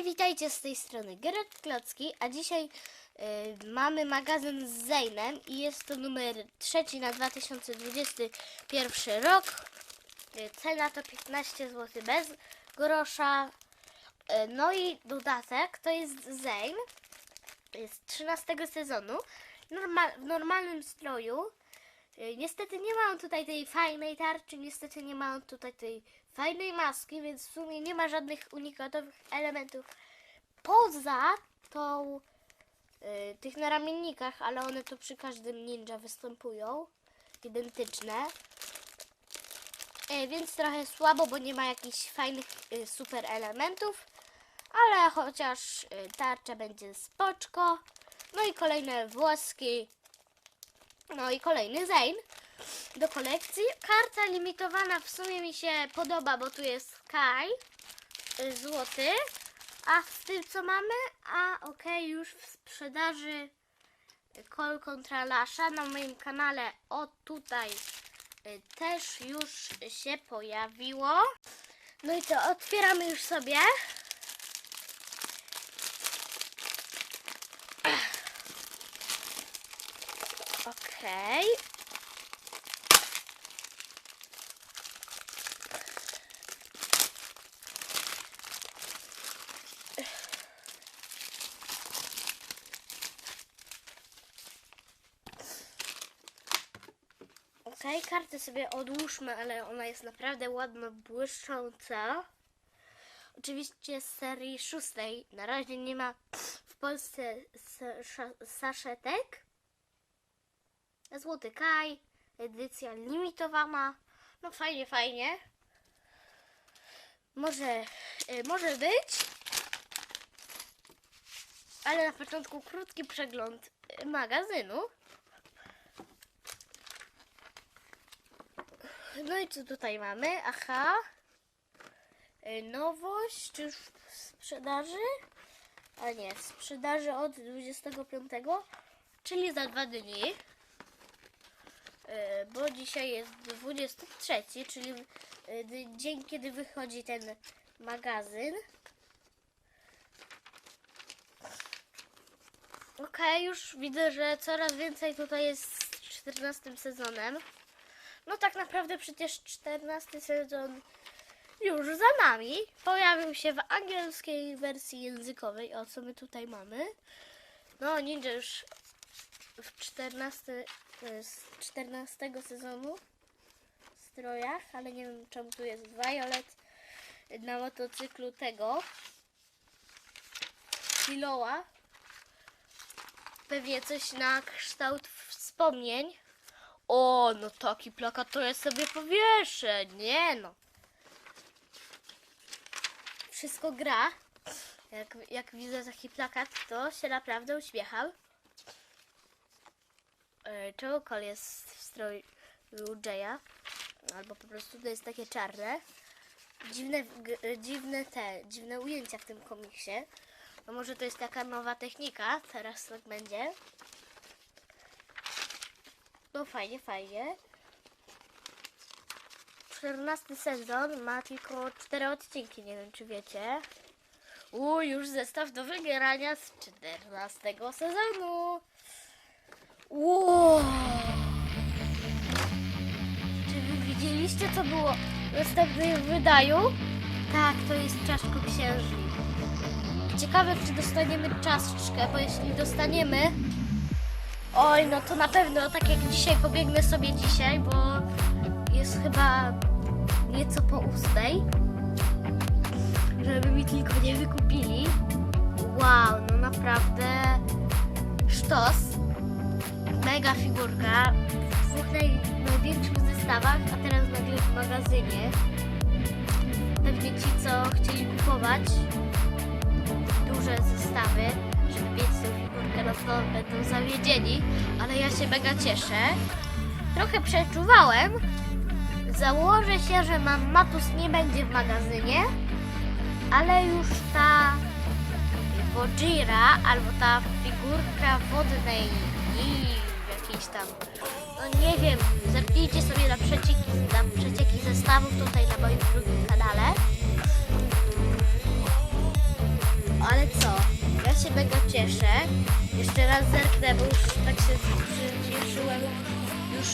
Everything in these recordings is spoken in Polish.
Hej, witajcie z tej strony Gerard Klocki, a dzisiaj y, mamy magazyn z Zejnem i jest to numer trzeci na 2021 rok. Y, cena to 15 zł bez grosza. Y, no i dodatek to jest Zejn z 13 sezonu w normalnym stroju. Y, Niestety nie ma on tutaj tej fajnej tarczy, niestety nie ma on tutaj tej fajnej maski, więc w sumie nie ma żadnych unikatowych elementów. Poza tą y, tych naramiennikach, ale one to przy każdym ninja występują, identyczne. Y, więc trochę słabo, bo nie ma jakichś fajnych y, super elementów, ale chociaż tarcza będzie spoczko. No i kolejne włoski, no i kolejny Zane do kolekcji. Karta limitowana w sumie mi się podoba, bo tu jest Sky y, złoty, a w tym co mamy, a okej, już w sprzedaży Call kontra Lasha na moim kanale o tutaj y, też już się pojawiło. No i to otwieramy już sobie. Okej. Okej, kartę sobie odłóżmy, ale ona jest naprawdę ładno błyszcząca. Oczywiście z serii szóstej. Na razie nie ma w Polsce saszetek. Złoty Kaj, edycja limitowana. No fajnie, fajnie. Może, y, może być. Ale na początku krótki przegląd y, magazynu. No i co tutaj mamy? Aha. Y, Nowość już w sprzedaży? A nie, w sprzedaży od 25, czyli za dwa dni. Y, Bo dzisiaj jest 23, czyli d- dzień, kiedy wychodzi ten magazyn. Okej, już widzę, że coraz więcej tutaj jest z 14 sezonem. No tak naprawdę przecież 14 sezon już za nami. Pojawił się w angielskiej wersji językowej. O co my tutaj mamy? No, Ninja już w 14, e, z 14 sezonu w strojach, ale nie wiem czemu tu jest Violet na motocyklu tego Kiloa. Pewnie coś na kształt wspomnień. O, no taki plakat to ja sobie powieszę. Nie no. Wszystko gra. Jak, jak widzę taki plakat, to się naprawdę uśmiecham. E, Czemu kol jest w stroju Jaya? Albo po prostu to jest takie czarne. Dziwne, g- dziwne te, dziwne ujęcia w tym komiksie. No może to jest taka nowa technika, teraz tak będzie. No fajnie, fajnie. 14 sezon ma tylko 4 odcinki, nie wiem czy wiecie. U, już zestaw do wygrania z 14 sezonu. Wow. Czy wy widzieliście co było w następnym wydaniu? Tak, to jest czaszko-księżnik. Ciekawe czy dostaniemy czaszczkę, bo jeśli dostaniemy, Oj, no to na pewno, tak jak dzisiaj pobiegnę sobie dzisiaj, bo jest chyba nieco po ósmej, żeby mi tylko nie wykupili. Wow, no naprawdę sztos. Mega figurka w dwóch naj, największych zestawach, a teraz w magazynie. Pewnie ci, co chcieli kupować duże zestawy, mieć tą figurkę, no to będą zawiedzieni, ale ja się mega cieszę. Trochę przeczuwałem. Założę się, że mam Matus nie będzie w magazynie, ale już ta Bojira albo ta figurka wodnej i jakiejś tam, no nie wiem, zerknijcie sobie na przecieki, na przecieki zestawów tutaj na moim drugim kanale. Się mega cieszę. Jeszcze raz zerknę, bo już tak się cieszyłem już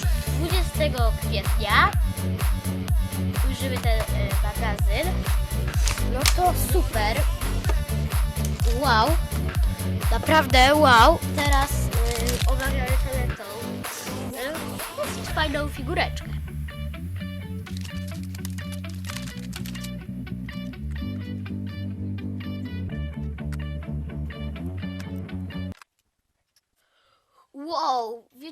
20 kwietnia. Ujrzymy ten e, magazyn. No to super. Wow. Naprawdę wow. Teraz y, omawiamy sobie tą y, dosyć fajną figureczkę.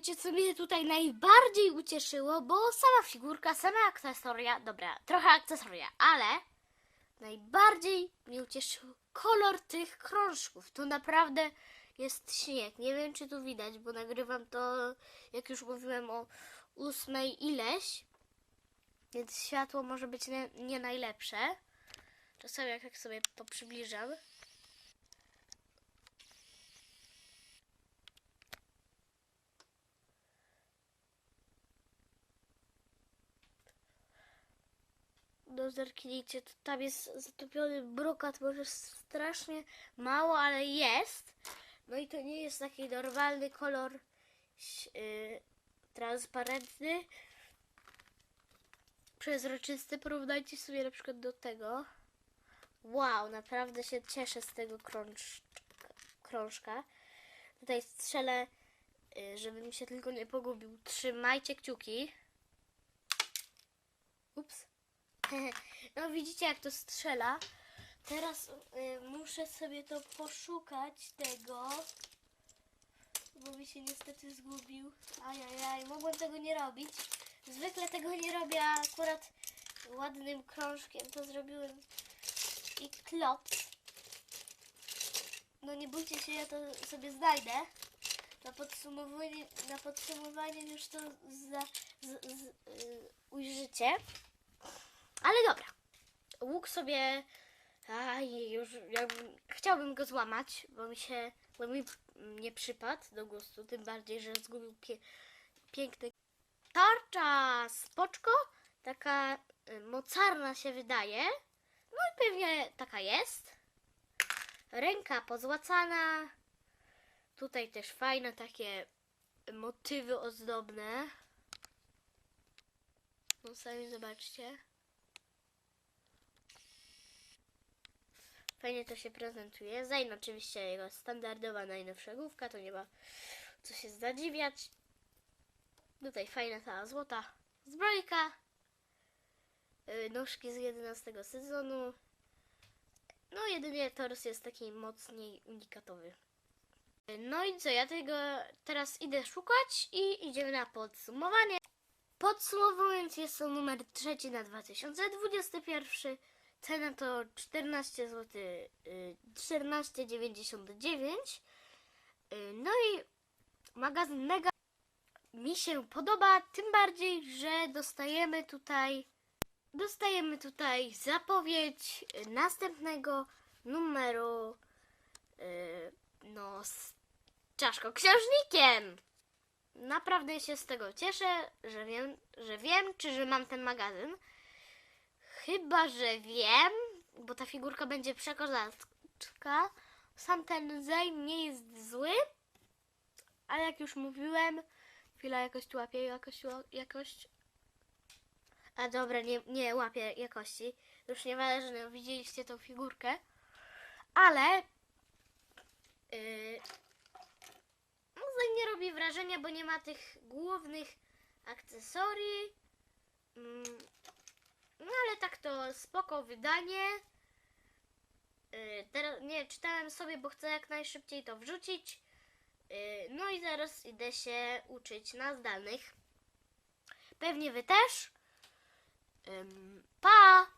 Wiecie co mnie tutaj najbardziej ucieszyło? Bo sama figurka, sama akcesoria, dobra, trochę akcesoria, ale najbardziej mnie ucieszył kolor tych krążków. To naprawdę jest śnieg. Nie wiem, czy tu widać, bo nagrywam to, jak już mówiłem, o ósmej ileś, więc światło może być nie, nie najlepsze. Czasami jak tak sobie to No zerknijcie, to tam jest zatopiony brokat, może strasznie mało, ale jest. No i to nie jest taki normalny kolor yy, transparentny, przezroczysty. Porównajcie sobie na przykład do tego. Wow, naprawdę się cieszę z tego krąż, krążka. Tutaj strzelę, yy, żeby mi się tylko nie pogubił. Trzymajcie kciuki. Ups. No widzicie jak to strzela. Teraz y, muszę sobie to poszukać tego. Bo mi się niestety zgubił. Ajajaj, mogłem tego nie robić. Zwykle tego nie robię, a akurat ładnym krążkiem to zrobiłem i klop. No nie bójcie się, ja to sobie znajdę. Na podsumowanie, na podsumowanie już to za, z, z, y, ujrzycie. Ale dobra. Łuk sobie. Aj, już jakbym, chciałbym go złamać, bo mi się. Bo mi nie przypadł do gustu. Tym bardziej, że zgubił pie, piękny. Tarcza spoczko. Taka y, mocarna się wydaje. No i pewnie taka jest. Ręka pozłacana. Tutaj też fajne takie motywy ozdobne. No sami zobaczcie. Fajnie to się prezentuje. Zain oczywiście jego standardowa najnowsza główka, to nie ma co się zadziwiać. Tutaj fajna ta złota zbrojka. Yy, Nóżki z 11 sezonu. No jedynie tors jest taki mocniej unikatowy. Yy, No i co, ja tego teraz idę szukać i idziemy na podsumowanie. Podsumowując, jest to numer trzeci na 2021. Cena to 14 zł, y, 14,99. Y, No i magazyn mega mi się podoba, tym bardziej, że dostajemy tutaj dostajemy tutaj zapowiedź następnego numeru y, no z czaszką księżnikiem. Naprawdę się z tego cieszę, że wiem, że wiem, czy że mam ten magazyn. Chyba, że wiem, bo ta figurka będzie przekozacka. Sam ten zejm nie jest zły, ale jak już mówiłem, chwila jakość łapie, jakość, jakość. A dobra, nie, nie łapie jakości. Już nieważne, widzieliście tą figurkę. Ale yy, no, nie robi wrażenia, bo nie ma tych głównych akcesorii. Mm, no ale tak to spoko wydanie. Yy, teraz nie czytałem sobie, bo chcę jak najszybciej to wrzucić. Yy, no i zaraz idę się uczyć na zdalnych. Pewnie wy też. Ym, pa!